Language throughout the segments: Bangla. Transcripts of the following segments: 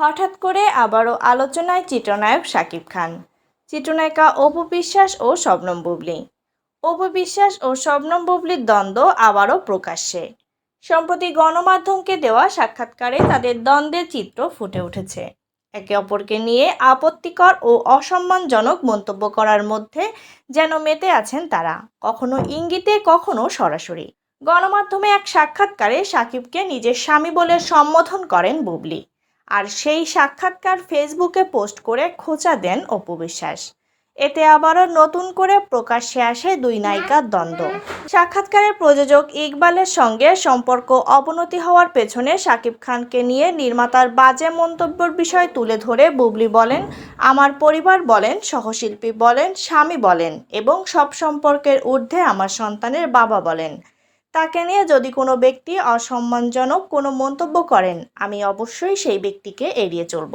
হঠাৎ করে আবারও আলোচনায় চিত্রনায়ক শাকিব খান। চিত্রনায়িকা অপু বিশ্বাস ও শবনম বুবলি। অপু বিশ্বাস ও শবনম বুবলির দ্বন্দ্ব আবারও প্রকাশ্যে। সম্প্রতি গণমাধ্যমকে দেওয়া সাক্ষাৎকারে তাদের দ্বন্দ্বের চিত্র ফুটে উঠেছে। একে অপরকে নিয়ে আপত্তিকর ও অসম্মানজনক মন্তব্য করার মধ্যে যেন মেতে আছেন তারা। কখনো ইঙ্গিতে, কখনো সরাসরি। গণমাধ্যমে এক সাক্ষাৎকারে সাকিবকে নিজের স্বামী বলে সম্বোধন করেন বুবলি। আর সেই সাক্ষাৎকার ফেসবুকে পোস্ট করে খোঁচা দেন অপু বিশ্বাস। এতে আবারও নতুন করে প্রকাশ্যে আসে দুই নায়িকার দ্বন্দ্ব। সাক্ষাৎকারের প্রযোজক ইকবালের সঙ্গে সম্পর্ক অবনতি হওয়ার পেছনে শাকিব খানকে নিয়ে নির্মাতার বাজে মন্তব্যের বিষয় তুলে ধরে বুবলি বলেন, আমার পরিবার বলেন, সহশিল্পী বলেন, স্বামী বলেন এবং সব সম্পর্কের ঊর্ধ্বে আমার সন্তানের বাবা বলেন। তাকে নিয়ে যদি কোনো ব্যক্তি অসম্মানজনক কোনো মন্তব্য করেন, আমি অবশ্যই সেই ব্যক্তিকে এড়িয়ে চলব।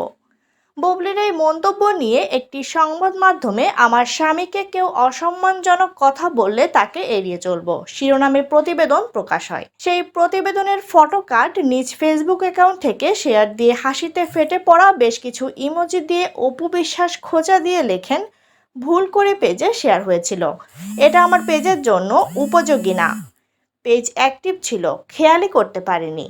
বুবলির এই মন্তব্য নিয়ে একটি সংবাদ মাধ্যমে আমার স্বামীকে কেউ অসম্মানজনক কথা বললে তাকে এড়িয়ে চলব। শিরোনামে প্রতিবেদন প্রকাশ হয়। সেই প্রতিবেদনের ফটো কার্ড নিজ ফেসবুক অ্যাকাউন্ট থেকে শেয়ার দিয়ে হাসিতে ফেটে পড়া বেশ কিছু ইমোজি দিয়ে অপু বিশ্বাস খোঁচা দিয়ে লেখেন, ভুল করে পেজে শেয়ার হয়েছিল। এটা আমার পেজের জন্য উপযোগী না। পেজ অ্যাক্টিভ ছিল খেয়ালই করতে পারিনি।